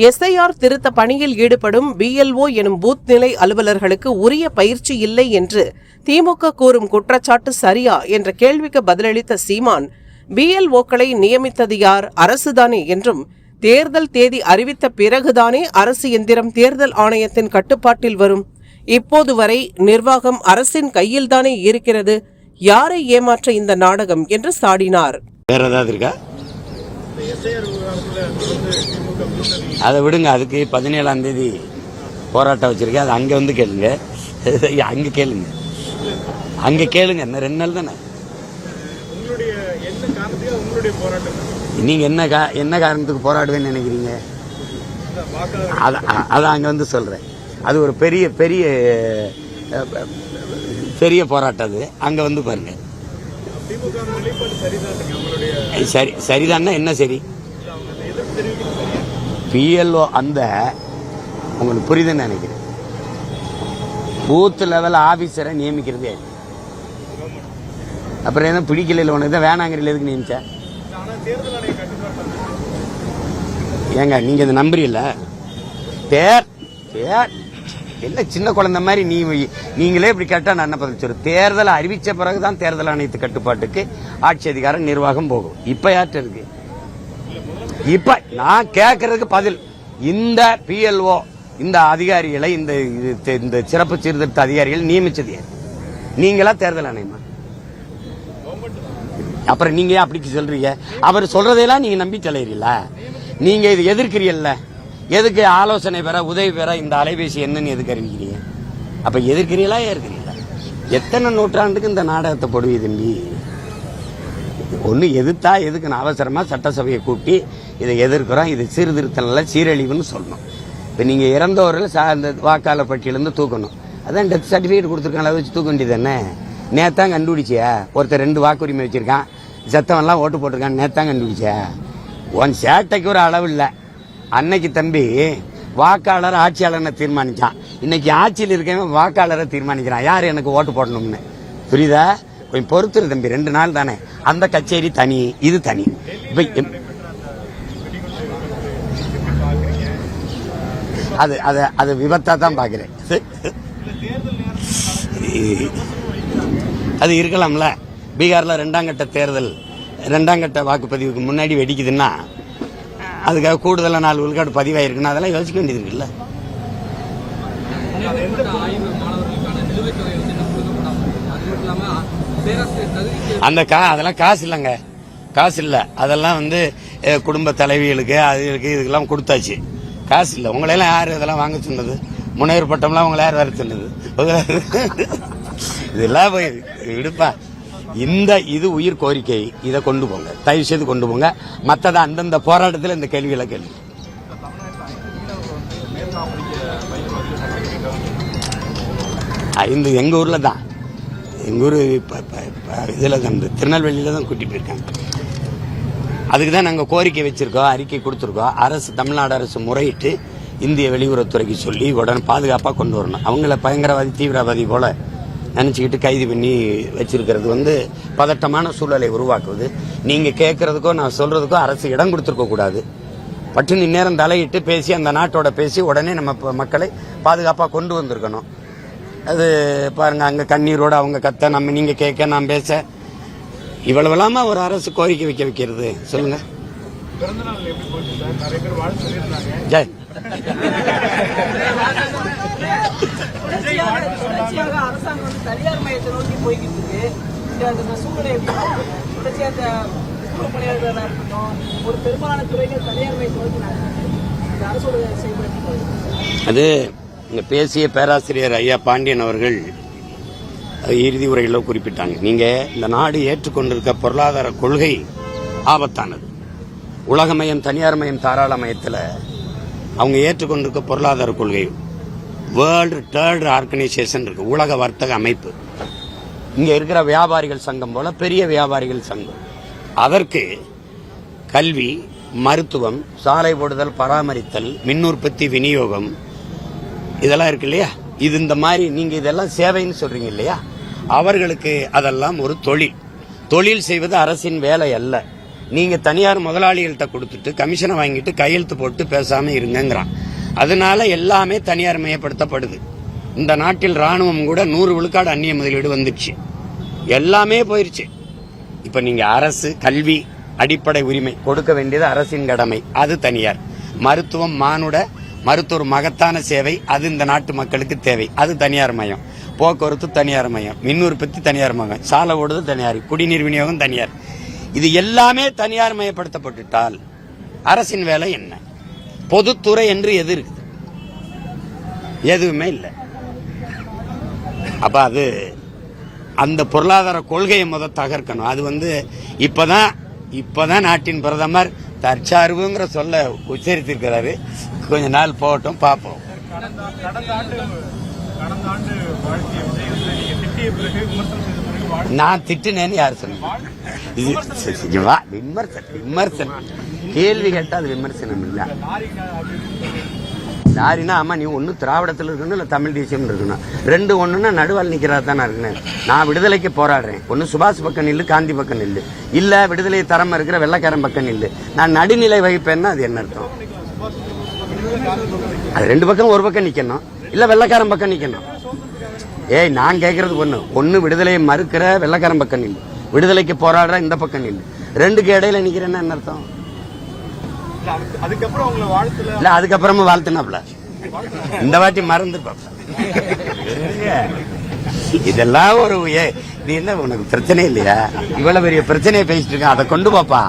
SIR திருத்த பணியில் ஈடுபடும் பிஎல்ஓ எனும் பூத் நிலை அலுவலர்களுக்கு உரிய பயிற்சி இல்லை என்று திமுக கூறும் குற்றச்சாட்டு சரியா என்ற கேள்விக்கு பதிலளித்த சீமான் பிஎல்ஓக்களை நியமித்தது யார்? அரசுதானே என்றும் தேர்தல் தேதி அறிவித்த பிறகுதானே அரசு எந்திரம் தேர்தல் ஆணையத்தின் கட்டுப்பாட்டில் வரும்? இப்போது வரை நிர்வாகம் அரசின் கையில்தானே இருக்கிறது? யாரை ஏமாற்ற இந்த நாடகம்? என்று சாடினார். வேற ஏதாவது இருக்கா? அதை விடுங்க அதுக்கு பதினேழாம் தேதி போராட்டம் வச்சிருக்கேன். அது அங்க வந்து கேளுங்க. அங்க கேளுங்க. அங்க கேளுங்க. இன்னும் ரெண்டு நாள் தானே. உங்களுடைய என்ன கா என்ன காரணத்துக்கு போராடுவேன்னு நினைக்கிறீங்க? அதான் அங்க வந்து சொல்றேன். அது ஒரு பெரிய பெரிய பெரிய போராட்டம் அது. அங்க வந்து பாருங்க. திமுக நிலைப்பாடு சரிதான்? அவங்களுடைய சரி சரிதான்னா என்ன சரி? பிஎல்ஓ அந்த உங்களுக்கு புரியுதுன்னு நினைக்கிறேன். பூத் லெவல் ஆஃபீஸரை நியமிக்கிறதே அப்புறம் என்ன பிடிக்கல உனக்கு? தான் வேணாங்கிறீல எதுக்கு நியமிச்ச? ஏங்க நீங்கள் இதை நம்புறீல்ல? தேர் தேர். என்ன சின்ன குழந்தை மாதிரி நீ நீங்களே இப்படி கேட்டால் நான் என்ன பதில் சொல்றேன் தேர்தலை பிறகு தான் தேர்தல் ஆணையத்து கட்டுப்பாட்டுக்கு ஆட்சி அதிகாரம் நிர்வாகம் போகும். இப்போ யார்கிட்ட இருக்குது இப்ப நான் கேட்கறதுக்கு பதில். இந்த பிஎல்ஓ இந்த அதிகாரிகளை இந்த இது- இந்த சிறப்பு சீர்திருத்த அதிகாரிகள் நியமிச்சது யார்? நீங்களா தேர்தல் ஆணையமா? அப்புறம் நீங்க ஏன் அப்படி சொல்றீங்க? அவர் சொல்றதையெல்லாம் நீங்க நம்பி தலையிறீங்களா நீங்க இது எதிர்க்கிறீல்ல? எதுக்கு ஆலோசனை பெற உதவி பெற இந்த அலைபேசி என்னன்னு எதுக்கு அறிவிக்கிறீங்க? அப்ப எதிர்க்கிறீங்களா ஏற்கிறீங்களா எத்தனை நூற்றாண்டுக்கு இந்த நாடகத்தை போடுவீங்க தம்பி? ஒன்று எதிர்த்தா எதுக்கு நான் அவசரமாக சட்டசபையை கூட்டி இதை எதிர்க்கிறோம். இது சீர்திருத்தல சீரழிவுன்னு சொல்லணும். இப்போ நீங்கள் இறந்தவர்கள் சா- இந்த வாக்காளர் பட்டியலேருந்து தூக்கணும். அதான் டெத் சர்டிஃபிகேட் கொடுத்துருக்காங்க அதை வச்சு தூக்க வேண்டியது தானே? நேத்தான் கண்டுபிடிச்சியா? ஒருத்தர் ரெண்டு வாக்குரிமை வச்சிருக்கான். செத்தவன்லாம் ஓட்டு போட்டிருக்கான். நேத்தான் கண்டுபிடிச்சியா உன் சேட்டைக்கு ஒரு அளவு இல்லை. அன்னைக்கு தம்பி வாக்காளர் ஆட்சியாளர்னு தீர்மானிச்சான். இன்னைக்கு ஆட்சியில் இருக்கவன் வாக்காளரை தீர்மானிக்கிறான். யார் எனக்கு ஓட்டு போடணும்னு? புரியுதா? கொஞ்சம் பொறுத்து தம்பி ரெண்டு நாள் தானே. அந்த கச்சேரி தனி இது தனி. இப்போ அது அது அது விபத்தாக தான் பார்க்குறேன் அது இருக்கலாம்ல. பீகாரில் ரெண்டாம் கட்ட தேர்தல் ரெண்டாம் கட்ட வாக்குப்பதிவுக்கு முன்னாடி வெடிக்குதுன்னா அதுக்காக கூடுதலாக நாலு விழுக்காடு பதிவாயிருக்குன்னா அதெல்லாம் யோசிக்க வேண்டியது இருக்குல்ல. அந்த கா அதெல்லாம் காசு இல்லைங்க. காசு இல்லை. அதெல்லாம் வந்து குடும்ப தலைவிகளுக்கு அதுகளுக்கு இதுக்கெல்லாம் கொடுத்தாச்சு. காசு இல்லை. உங்களையெல்லாம் யார் இதெல்லாம் வாங்க சொன்னது? முனைவர் பட்டம்லாம் உங்களை யார் வர சொன்னது? இதெல்லாம் போய் விடுப்பா இந்த இது உயிர் கோரிக்கை. இதை கொண்டு போங்க. தயவு செய்து கொண்டு போங்க. மற்றதை அந்தந்த போராட்டத்தில் இந்த கேள்விகளை கேள்வி இந்த எங்கள் ஊரில் தான் எங்கள் ஊர் இதில் தான் இந்த திருநெல்வேலியில தான் கூட்டி போயிருக்காங்க. அதுக்கு தான் நாங்கள் கோரிக்கை வச்சுருக்கோம் அறிக்கை கொடுத்துருக்கோம். அரசு தமிழ்நாடு அரசு முறையிட்டு இந்திய வெளியுறவுத்துறைக்கு சொல்லி உடனே பாதுகாப்பாக கொண்டு வரணும். அவங்கள பயங்கரவாதி தீவிரவாதி போல் நினச்சிக்கிட்டு கைது பண்ணி வச்சிருக்கிறது வந்து பதட்டமான சூழலை உருவாக்குவது நீங்கள் கேட்குறதுக்கோ நான் சொல்கிறதுக்கோ அரசு இடம் கொடுத்துருக்க கூடாது. பட்டு நேரம் தலையிட்டு பேசி அந்த நாட்டோட பேசி உடனே நம்ம மக்களை பாதுகாப்பாக கொண்டு வந்திருக்கணும். அது பாருங்க அங்கே கண்ணீரோட அவங்க கத்த நம்ம நீங்கள் கேட்க நான் பேச. இவ்வளவுலாமா ஒரு அரசு கோரிக்கை வைக்க வைக்கிறது. சொல்லுங்க. ஜெய். அது இங்கே பேசிய பேராசிரியர் ஐயா பாண்டியன் அவர்கள் இறுதி உரையில் குறிப்பிட்டாங்க. நீங்கள் இந்த நாடு ஏற்றுக்கொண்டிருக்க பொருளாதார கொள்கை ஆபத்தானது. உலகமயம் தனியார் மயம் தாராளமயத்தில் அவங்க ஏற்றுக்கொண்டிருக்க பொருளாதார கொள்கை வேர்ல்டு தேர்ட் ஆர்கனைசேஷன் இருக்கு உலக வர்த்தக அமைப்பு. இங்கே இருக்கிற வியாபாரிகள் சங்கம் போல பெரிய வியாபாரிகள் சங்கம். அதற்கு கல்வி மருத்துவம் சாலை போடுதல் பராமரித்தல் மின் உற்பத்தி விநியோகம் இதெல்லாம் இருக்கு இல்லையா? இது இந்த மாதிரி நீங்க இதெல்லாம் சேவைன்னு சொல்றீங்க இல்லையா? அவர்களுக்கு அதெல்லாம் ஒரு தொழில். தொழில் செய்வது அரசின் வேலை அல்ல. நீங்க தனியார் முதலாளிகள்கிட்ட கொடுத்துட்டு கமிஷனை வாங்கிட்டு கையெழுத்து போட்டு பேசாம இருங்கங்கிறான். அதனால எல்லாமே தனியார் மயப்படுத்தப்படுது இந்த நாட்டில் ராணுவம் கூட நூறு விழுக்காடு அந்நிய முதலீடு வந்துடுச்சு எல்லாமே போயிருச்சு. இப்ப நீங்க அரசு கல்வி அடிப்படை உரிமை கொடுக்க வேண்டியது அரசின் கடமை. அது தனியார். மருத்துவம் மானுட மருத்துவர் மகத்தான சேவை அது இந்த நாட்டு மக்களுக்கு தேவை. அது தனியார் மையம். போக்குவரத்து தனியார் மையம். மின் உற்பத்தி தனியார் மையம். சாலை ஓடுதல் தனியார். குடிநீர் விநியோகம் தனியார். இது எல்லாமே தனியார் மயப்படுத்தப்பட்டுட்டால் அரசின் வேலை என்ன? பொதுத்துறை என்று எது இருக்குது? எதுவுமே இல்லை. அப்ப அது அந்த பொருளாதார கொள்கையை முத தகர்க்கணும். அது வந்து இப்பதான் இப்பதான் நாட்டின் பிரதமர் தற்சார்புங்கிற சொல்ல உச்சரித்திருக்கிறாரு. கொஞ்ச நாள் போகட்டும் பார்ப்போம். நான் திட்டினேன்னு யார் சொன்னீங்க இது வா, விமர்சனம் விமர்சனம். கேள்வி கேட்டால் அது விமர்சனம் இல்லை. லாரினா ஆமா நீ ஒண்ணு திராவிடத்தில் இருக்கணும் இல்ல தமிழ் தேசியம் இருக்கணும்? ரெண்டு ஒண்ணுன்னா நடுவால் நிக்கிறதா தானே இருக்கணும் நான் விடுதலைக்கு போராடுறேன். ஒன்னு சுபாஷ் பக்கம் நில்லு காந்தி பக்கம் நில்லு. இல்ல விடுதலை தரம் இருக்கிற வெள்ளைக்காரன் பக்கம் நில்லு. நான் நடுநிலை வகிப்பேன்னா அது என்ன அர்த்தம்? அது ரெண்டு பக்கம் ஒரு பக்கம் நிக்கணும். இல்ல வெள்ளைக்காரன் பக்கம் நிக்கணும். ஏய் நான் கேட்கறது ஒண்ணு. ஒண்ணு விடுதலையை மறுக்கிற வெள்ளைக்காரன் பக்கம் நில்லு. விடுதலைக்கு போராடுற இந்த பக்கம் நில்லு. ரெண்டுக்கு இடையில நிக்கிறேன்னா என்ன அர்த்தம்? அதுக்கப்புறம் உங்களை வாழ்த்துல இல்ல அதுக்கப்புறமா வாழ்த்துனாப்ல. இந்த வாட்டி மறந்து இதெல்லாம் ஒரு ஏ, என்ன உனக்கு பிரச்சனை இல்லையா? இவ்வளவு பெரிய பிரச்சனையை பேசிட்டு இருக்கான் அதை கொண்டு பாப்பா.